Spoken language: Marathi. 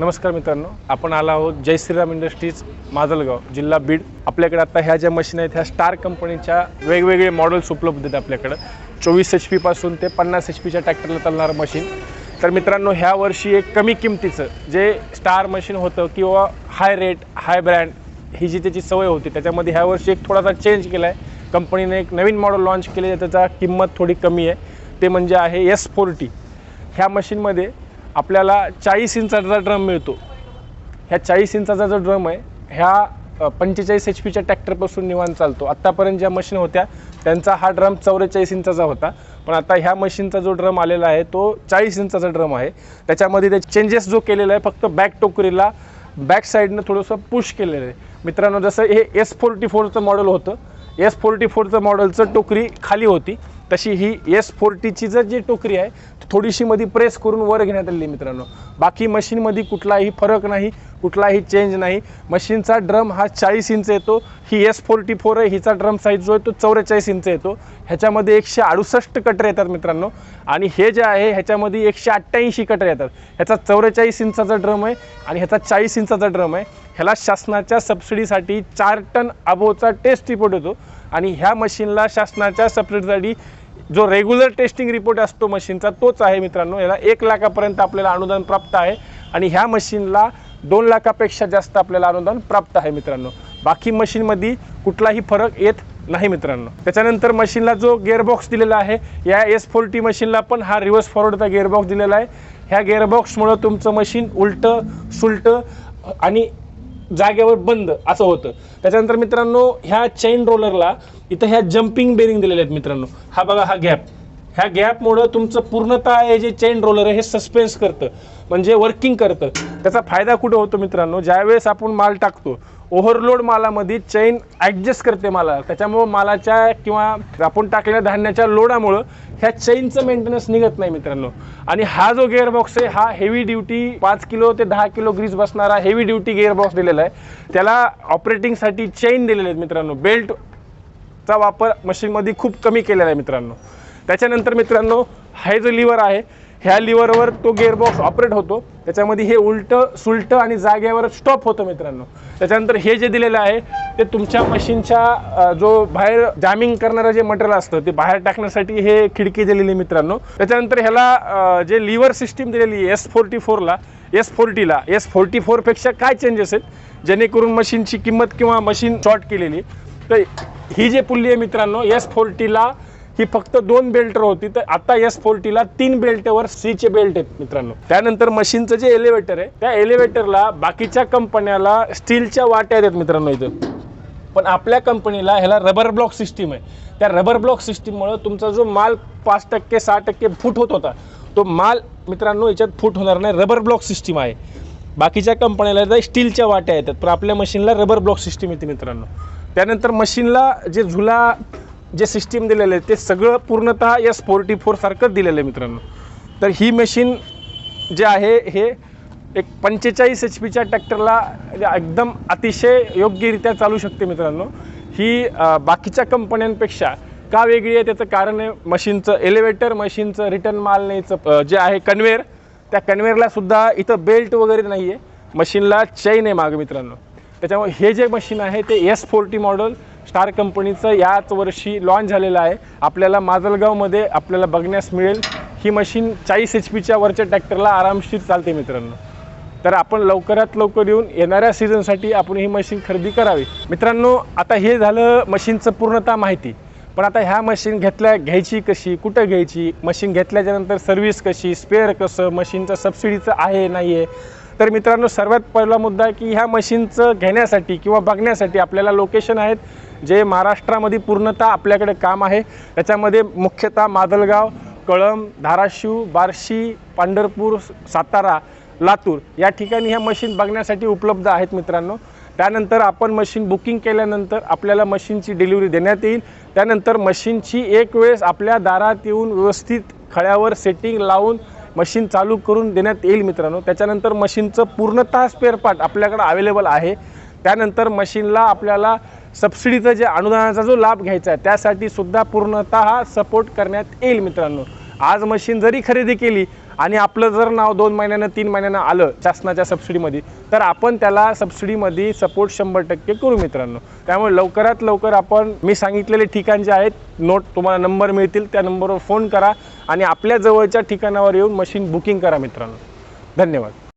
नमस्कार मित्रांनो आपण आला आहोत जय श्रीराम इंडस्ट्रीज माजलगाव जिल्हा बीड. आपल्याकडे आता ह्या ज्या मशीन आहेत ह्या स्टार कंपनीच्या वेगवेगळे मॉडेल्स उपलब्ध आहेत आपल्याकडं. चोवीस एच पीपासून ते पन्नास एच पीच्या ट्रॅक्टरला चालणारं मशीन तर मित्रांनो ह्या वर्षी एक कमी किमतीचं जे स्टार मशीन होतं किंवा हाय रेट हाय ब्रँड ही जी त्याची सवय होती त्याच्यामध्ये ह्या वर्षी एक थोडासा चेंज केला आहे कंपनीने एक नवीन मॉडेल लॉन्च केले त्याचा किंमत थोडी कमी आहे. ते म्हणजे आहे एस फोर्टी ह्या मशीनमध्ये आपल्याला चाळीस इंचाचा ड्रम मिळतो. ह्या चाळीस इंचाचा जो ड्रम आहे ह्या पंचेचाळीस एच पीच्या ट्रॅक्टरपासून निवांत चालतो. आत्तापर्यंत ज्या मशीन होत्या त्यांचा हा ड्रम चौवेचाळीस इंचाचा होता. पण आता ह्या मशीनचा जो ड्रम आलेला आहे तो चाळीस इंचाचा ड्रम आहे. त्याच्यामध्ये ते चेंजेस जो केलेला आहे फक्त बॅक टोकरीला बॅक साईडनं थोडंसं पुश केलेलं आहे. मित्रांनो जसं हे एस फोर्टी फोरचं मॉडेल होतं. एस फोर्टी फोरचं मॉडेलचं टोकरी खाली होती. तशी ही एस फोर्टीची जर जी टोकरी आहे थोडीशी मध्ये प्रेस करून वर घेण्यात आलेली मित्रांनो. बाकी मशीनमध्ये कुठलाही फरक नाही कुठलाही चेंज नाही. मशीनचा ड्रम हा चाळीस इंच येतो. ही एस फोर्टी फोर आहे हिचा ड्रम साईज जो आहे तो चौवेचाळीस इंच येतो. ह्याच्यामध्ये एकशे अडुसष्ट कटर येतात मित्रांनो. आणि हे जे आहे ह्याच्यामध्ये एकशे अठ्ठ्याऐंशी कटर येतात. ह्याचा चौवेचाळीस इंचाचा ड्रम आहे आणि ह्याचा चाळीस इंचाचा ड्रम आहे. ह्याला शासनाच्या सबसिडीसाठी चार टन अबोचा टेस्ट रिपोर्ट येतो. आणि ह्या मशीनला शासनाच्या सबसिडीसाठी जो रेग्युलर टेस्टिंग रिपोर्ट असतो मशीनचा तोच आहे मित्रांनो. याला एक लाखापर्यंत आपल्याला अनुदान प्राप्त आहे. आणि ह्या मशीनला दोन लाखापेक्षा जास्त आपल्याला अनुदान प्राप्त आहे मित्रांनो. बाकी मशीनमध्ये कुठलाही फरक येत नाही मित्रांनो. त्याच्यानंतर मशीनला जो गेअरबॉक्स दिलेला आहे या एस फोर्टी मशीनला पण हा रिव्हर्स फॉरवर्डचा गेअरबॉक्स दिलेला आहे. ह्या गेअरबॉक्समुळं तुमचं मशीन उलटं सुलटं आणि जागेवर बंद असं होतं. त्याच्यानंतर मित्रांनो ह्या चेन रोलरला इथं ह्या जम्पिंग बेरिंग दिलेल्या आहेत मित्रांनो. हा बघा हा गॅप ह्या गॅपमुळं तुमचं पूर्णतः हे जे चेन रोलर आहे हे सस्पेन्स करतं. म्हणजे वर्किंग करतं. त्याचा फायदा कुठं होतो मित्रांनो? ज्यावेळेस आपण माल टाकतो ओव्हरलोड मालामध्ये चैन ॲडजस्ट करते माला. त्याच्यामुळं मालाच्या किंवा आपण टाकलेल्या धान्याच्या लोडामुळं ह्या चैनचं मेंटेनन्स निघत नाही मित्रांनो. आणि हा जो गेअरबॉक्स आहे हा हेवी ड्युटी पाच किलो ते दहा किलो ग्रीस बसणारा हेवी ड्युटी गेअरबॉक्स दिलेला आहे. त्याला ऑपरेटिंगसाठी चैन दिलेले आहेत मित्रांनो. बेल्टचा वापर मशीनमध्ये खूप कमी केलेला आहे मित्रांनो. त्याच्यानंतर मित्रांनो हे जो लिव्हर आहे ह्या लिव्हरवर तो गेअरबॉक्स ऑपरेट होतो. त्याच्यामध्ये हे उलटं सुलटं आणि जागेवर स्टॉप होतं मित्रांनो. त्याच्यानंतर हे जे दिलेलं आहे ते तुमच्या मशीनच्या जो बाहेर जामिंग करणारं जे मटेरियल असतं ते बाहेर टाकण्यासाठी हे खिडकी दिलेली आहे मित्रांनो. त्याच्यानंतर ह्याला जे लिव्हर सिस्टीम दिलेली आहे एस फोर्टी फोरला एस फोर्टीला एस फोर्टी फोरपेक्षा काय चेंजेस आहेत? जेणेकरून मशीनची किंमत किंवा मशीन शॉर्ट केलेली तर ही जे पुल्ली आहे मित्रांनो एस फोर्टीला ही फक्त दोन बेल्टर होती तर आता एस फोर्टीला तीन बेल्टवर सीचे बेल्ट आहेत मित्रांनो. त्यानंतर मशीनचं जे एलिव्हेटर आहे त्या एलिव्हेटरला बाकीच्या कंपन्याला स्टीलच्या वाट्या आहेत मित्रांनो इथं. पण आपल्या कंपनीला ह्याला रबर ब्लॉक सिस्टीम आहे. त्या रबर ब्लॉक सिस्टीममुळं तुमचा जो माल पाच टक्के सहा टक्के फूट होत होता तो माल मित्रांनो याच्यात फूट होणार नाही रबर ब्लॉक सिस्टीम आहे. बाकीच्या कंपन्याला तर स्टीलच्या वाट्या येतात पण आपल्या मशीनला रबर ब्लॉक सिस्टीम येते मित्रांनो. त्यानंतर मशीनला जे झुला जे सिस्टीम दिलेलं आहे ते सगळं पूर्णतः या फोर्टी फोरसारखंच दिलेलं आहे मित्रांनो. तर ही मशीन जे आहे हे एक पंचेचाळीस एच पीच्या ट्रॅक्टरला एकदम अतिशय योग्यरित्या चालू शकते मित्रांनो. ही बाकीच्या कंपन्यांपेक्षा का वेगळी आहे त्याचं कारण आहे मशीनचं एलिव्हेटर मशीनचं रिटर्न माल नाहीचं जे आहे कन्वेअर त्या कन्वेअरलासुद्धा इथं बेल्ट वगैरे नाही आहे मशीनला चैन आहे मागं मित्रांनो. त्याच्यामुळे हे जे मशीन आहे ते एस फोर्टी मॉडेल स्टार कंपनीचं याच वर्षी लॉन्च झालेलं आहे. आपल्याला माजलगावमध्ये आपल्याला बघण्यास मिळेल. ही मशीन चाळीस एच पीच्या वरच्या ट्रॅक्टरला आरामशीर चालते मित्रांनो. तर आपण लवकरात लवकर येऊन येणाऱ्या सीझनसाठी आपण ही मशीन खरेदी करावी. मित्रांनो आता हे झालं मशीनचं पूर्णतः माहिती. पण आता ह्या मशीन घेतल्या घ्यायची कशी कुठं घ्यायची मशीन घेतल्याच्यानंतर सर्व्हिस कशी स्पेअर कसं मशीनचं सबसिडीचं आहे नाही आहे तर मित्रांनो सर्वात पहिला मुद्दा आहे की ह्या मशीनचं घेण्यासाठी किंवा बघण्यासाठी आपल्याला लोकेशन आहेत. जे महाराष्ट्रामध्ये पूर्णतः आपल्याकडे काम आहे. त्याच्यामध्ये मुख्यतः मादलगाव कळंब धाराशिव बार्शी पंढरपूर सातारा लातूर या ठिकाणी ह्या मशीन बघण्यासाठी उपलब्ध आहेत मित्रांनो. त्यानंतर आपण मशीन बुकिंग केल्यानंतर आपल्याला मशीनची डिलिव्हरी देण्यात येईल. त्यानंतर मशीनची एक वेळेस आपल्या दारात येऊन व्यवस्थित खळ्यावर सेटिंग लावून मशीन चालू करून देण्यात येईल मित्रांनो. त्याच्यानंतर मशीनचं पूर्णतः स्पेअर पार्ट आपल्याकडं अवेलेबल आहे. त्यानंतर मशीनला आपल्याला सबसिडीचा जे अनुदानाचा जो लाभ घ्यायचा आहे त्यासाठी सुद्धा पूर्णतः सपोर्ट करण्यात येईल मित्रांनो. आज मशीन जरी खरेदी केली आणि आपलं जर नाव दोन महिन्यानं तीन महिन्यानं आलं शासनाच्या सबसिडीमध्ये तर आपण त्याला सबसिडीमध्ये सपोर्ट शंभर टक्के करू मित्रांनो. त्यामुळे लवकरात लवकर आपण मी सांगितलेले ठिकाण जे आहेत नोट तुम्हाला नंबर मिळतील त्या नंबरवर फोन करा आणि आपल्या जवळच्या ठिकाणावर येऊन मशीन बुकिंग करा मित्रांनो. धन्यवाद.